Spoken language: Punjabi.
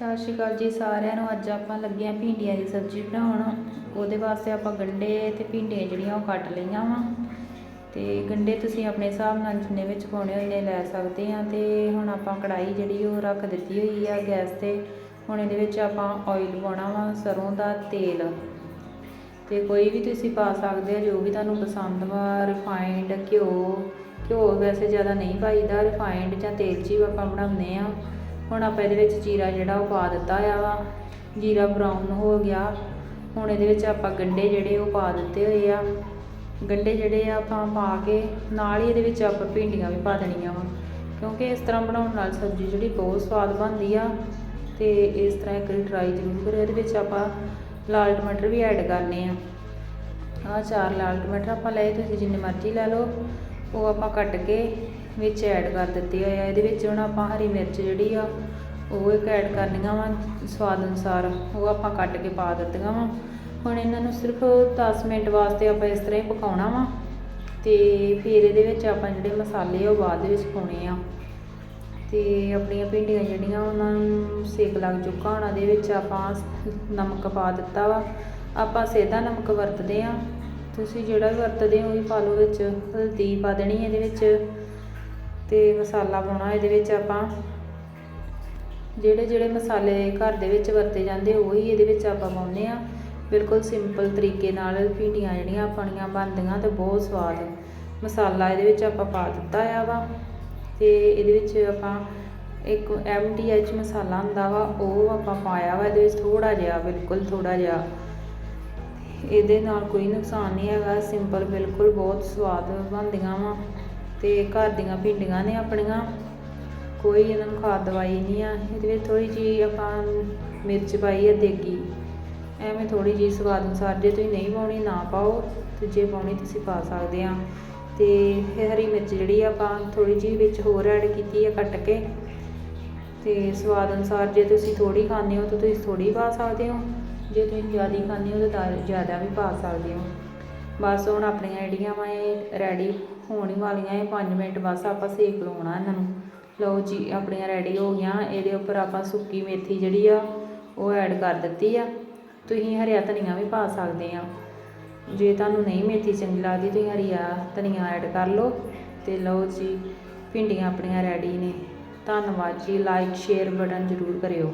ਸਤਿ ਸ਼੍ਰੀ ਅਕਾਲ ਜੀ ਸਾਰਿਆਂ ਨੂੰ। ਅੱਜ ਆਪਾਂ ਲੱਗੇ ਆਂ ਭਿੰਡੀਆਂ ਦੀ ਸਬਜ਼ੀ ਬਣਾਉਣ। ਉਹਦੇ ਵਾਸਤੇ ਆਪਾਂ ਗੰਢੇ ਤੇ ਭਿੰਡੀਆਂ ਜਿਹੜੀਆਂ ਉਹ ਕੱਟ ਲਈਆਂ ਵਾ। ਤੇ ਗੰਢੇ ਤੁਸੀਂ ਆਪਣੇ ਹਿਸਾਬ ਨਾਲ ਜਿੰਨੇ ਵਿੱਚ ਪਾਉਣੇ ਉਹਨੇ ਲੈ ਸਕਦੇ ਆ ਤੇ ਹੁਣ ਆਪਾਂ ਕੜਾਈ ਜਿਹੜੀ ਉਹ ਰੱਖ ਦਿੱਤੀ ਹੋਈ ਆ ਗੈਸ ਤੇ। ਹੁਣ ਇਹਦੇ ਵਿੱਚ ਆਪਾਂ ਆਇਲ ਪਾਉਣਾ ਵਾ, ਸਰੋਂ ਦਾ ਤੇਲ। ਤੇ ਕੋਈ ਵੀ ਤੁਸੀਂ ਪਾ ਸਕਦੇ ਆ ਜੋ ਵੀ ਤੁਹਾਨੂੰ ਪਸੰਦ ਵਾ ਰਿਫਾਈਂਡ ਘਿਓ। ਘਿਓ ਵੈਸੇ ਜ਼ਿਆਦਾ ਨਹੀਂ ਪਾਈਦਾ ਰਿਫਾਈਂਡ ਜਾਂ ਤੇਲ 'ਚ ਹੀ ਆਪਾਂ ਬਣਾਉਂਦੇ ਆ ਹੁਣ ਆਪਾਂ ਇਹਦੇ ਵਿੱਚ ਜੀਰਾ ਜਿਹੜਾ ਉਹ ਪਾ ਦਿੱਤਾ ਆ ਵਾ। ਜੀਰਾ ਬਰਾਊਨ ਹੋ ਗਿਆ। ਹੁਣ ਇਹਦੇ ਵਿੱਚ ਆਪਾਂ ਗੰਢੇ ਜਿਹੜੇ ਉਹ ਪਾ ਦਿੱਤੇ ਹੋਏ ਆ। ਗੰਢੇ ਜਿਹੜੇ ਆ ਆਪਾਂ ਪਾ ਕੇ ਨਾਲ ਹੀ ਇਹਦੇ ਵਿੱਚ ਆਪਾਂ ਭਿੰਡੀਆਂ ਵੀ ਪਾ ਦੇਣੀਆਂ ਵਾ। ਕਿਉਂਕਿ ਇਸ ਤਰ੍ਹਾਂ ਬਣਾਉਣ ਨਾਲ ਸਬਜ਼ੀ ਜਿਹੜੀ ਬਹੁਤ ਸਵਾਦ ਬਣਦੀ ਆ। ਤੇ ਇਸ ਤਰ੍ਹਾਂ ਇੱਕ ਵਾਰੀ ਟਰਾਈ ਜ਼ਰੂਰ ਕਰਿਓ ਇਹਦੇ ਵਿੱਚ ਆਪਾਂ ਲਾਲ ਟਮਾਟਰ ਵੀ ਐਡ ਕਰਨੇ ਆ। ਆਹ ਚਾਰ ਲਾਲ ਟਮਾਟਰ ਆਪਾਂ ਲਏ, ਤੁਸੀਂ ਜਿੰਨੇ ਮਰਜ਼ੀ ਲੈ ਲਓ। ਉਹ ਆਪਾਂ ਕੱਟ ਕੇ ਵਿੱਚ ਐਡ ਕਰ ਦਿੱਤੇ ਹੋਏ ਆ। ਇਹਦੇ ਵਿੱਚ ਹੁਣ ਆਪਾਂ ਹਰੀ ਮਿਰਚ ਜਿਹੜੀ ਆ, ਉਹ ਇੱਕ ਐਡ ਕਰਨੀਆਂ ਵਾ ਸਵਾਦ ਅਨੁਸਾਰ। ਉਹ ਆਪਾਂ ਕੱਟ ਕੇ ਪਾ ਦਿੱਤੀਆਂ ਵਾ। ਹੁਣ ਇਹਨਾਂ ਨੂੰ ਸਿਰਫ 10 ਮਿੰਟ ਵਾਸਤੇ ਆਪਾਂ ਇਸ ਤਰ੍ਹਾਂ ਹੀ ਪਕਾਉਣਾ ਵਾ ਤੇ ਫਿਰ ਇਹਦੇ ਵਿੱਚ ਆਪਾਂ ਜਿਹੜੇ ਮਸਾਲੇ ਆ, ਉਹ ਬਾਅਦ ਦੇ ਵਿੱਚ ਪਾਉਣੇ ਆ। ਤੇ ਆਪਣੀਆਂ ਭਿੰਡੀਆਂ ਜਿਹੜੀਆਂ, ਉਹਨਾਂ ਨੂੰ ਸੇਕ ਲੱਗ ਚੁੱਕਾ ਹੁਣ ਇਹਦੇ ਵਿੱਚ ਆਪਾਂ ਨਮਕ ਪਾ ਦਿੱਤਾ ਵਾ। ਆਪਾਂ ਸੇਧਾ ਨਮਕ ਵਰਤਦੇ ਆ। ਤੁਸੀਂ ਜਿਹੜਾ ਵੀ ਵਰਤਦੇ ਹੋ, ਉਹ ਵੀ ਪਾ ਲਓ ਵਿੱਚ। ਹਲਦੀ ਪਾ ਦੇਣੀ ਇਹਦੇ ਵਿੱਚ। ਤੇ ਮਸਾਲਾ ਪਾਉਣਾ, ਇਹਦੇ ਵਿੱਚ ਆਪਾਂ ਜਿਹੜੇ ਜਿਹੜੇ ਮਸਾਲੇ ਘਰ ਦੇ ਵਿੱਚ ਵਰਤੇ ਜਾਂਦੇ, ਉਹੀ ਇਹਦੇ ਵਿੱਚ ਆਪਾਂ ਪਾਉਂਦੇ ਆ ਬਿਲਕੁਲ ਸਿੰਪਲ ਤਰੀਕੇ ਨਾਲ ਭਿੰਡੀਆਂ ਜਿਹੜੀਆਂ ਆਪਣੀਆਂ ਬਣਦੀਆਂ ਤੇ ਬਹੁਤ ਸਵਾਦ ਮਸਾਲਾ ਇਹਦੇ ਵਿੱਚ ਆਪਾਂ ਪਾ ਦਿੱਤਾ ਆ ਵਾ। ਤੇ ਇਹਦੇ ਵਿੱਚ ਆਪਾਂ ਇੱਕ ਐਚ ਮਸਾਲਾ ਹੁੰਦਾ ਵਾ, ਉਹ ਆਪਾਂ ਪਾਇਆ ਵਾ, ਇਹਦੇ ਵਿੱਚ ਥੋੜਾ ਜਿਹਾ, ਬਿਲਕੁਲ ਥੋੜਾ ਜਿਹਾ। ਇਹਦੇ ਨਾਲ ਕੋਈ ਨੁਕਸਾਨ ਨਹੀਂ ਹੈਗਾ ਸਿੰਪਲ ਬਿਲਕੁਲ ਬਹੁਤ ਸਵਾਦ ਬਣਦੀਆਂ ਵਾ। ਤੇ ਘਰ ਦੀਆਂ ਭਿੰਡੀਆਂ ਨੇ ਆਪਣੀਆਂ। ਕੋਈ ਇਹਨਾਂ ਨੂੰ ਖਾਦ ਦਵਾਈ ਨਹੀਂ ਆ। ਇਹਦੇ ਵਿੱਚ ਥੋੜੀ ਜਿਹੀ ਆਪਾਂ ਮਿਰਚ ਪਾਈ ਆ, ਦੇਗੀ। ਐਵੇਂ ਥੋੜੀ ਜਿਹੀ ਸਵਾਦ ਅਨੁਸਾਰ ਜੇ ਤੁਸੀਂ ਨਹੀਂ ਪਾਉਣੀ, ਨਾ ਪਾਓ। ਤੇ ਜੇ ਪਾਉਣੀ ਤੁਸੀਂ ਪਾ ਸਕਦੇ ਆ। ਤੇ ਹਰੀ ਮਿਰਚ ਜਿਹੜੀ ਆ ਆਪਾਂ ਥੋੜੀ ਜਿਹੀ ਵਿੱਚ ਹੋਰ ਐਡ ਕੀਤੀ ਆ ਕੱਟ ਕੇ। ਤੇ ਸਵਾਦ ਅਨੁਸਾਰ ਜੇ ਤੁਸੀਂ ਥੋੜੀ ਖਾਂਦੇ ਹੋ ਤਾਂ ਤੁਸੀਂ ਥੋੜੀ ਪਾ ਸਕਦੇ ਹੋ। ਜੇ ਤੁਸੀਂ ਜ਼ਿਆਦਾ ਖਾਂਦੇ ਹੋ ਤਾਂ ਜ਼ਿਆਦਾ ਵੀ ਪਾ ਸਕਦੇ ਹੋ। ਬਸ ਹੁਣ ਆਪਣੀਆਂ ਜਿਹੜੀਆਂ ਵਾ ਇਹ ਰੈਡੀ ਹੋਣ ਹੀ ਵਾਲੀਆਂ ਇਹ 5 ਮਿੰਟ ਬਸ ਆਪਾਂ ਸੇਕ ਲਵਾਉਣਾ ਇਹਨਾਂ ਨੂੰ। ਲਓ ਜੀ, ਆਪਣੀਆਂ ਰੈਡੀ ਹੋ ਗਈਆਂ। ਇਹਦੇ ਉੱਪਰ ਆਪਾਂ ਸੁੱਕੀ ਮੇਥੀ ਜਿਹੜੀ ਆ, ਉਹ ਐਡ ਕਰ ਦਿੱਤੀ ਆ। ਤੁਸੀਂ ਹਰੀਆ ਧਨੀਆ ਵੀ ਪਾ ਸਕਦੇ ਆ। ਜੇ ਤੁਹਾਨੂੰ ਨਹੀਂ ਮੇਥੀ ਚੰਗੀ ਲੱਗਦੀ, ਤੁਸੀਂ ਹਰੀਆ ਧਨੀਆ ਐਡ ਕਰ ਲਓ ਤੇ ਲਓ ਜੀ, ਭਿੰਡੀਆਂ ਆਪਣੀਆਂ ਰੈਡੀ ਨੇ। ਧੰਨਵਾਦ ਜੀ। ਲਾਈਕ ਸ਼ੇਅਰ ਬਟਨ ਜ਼ਰੂਰ ਕਰਿਓ।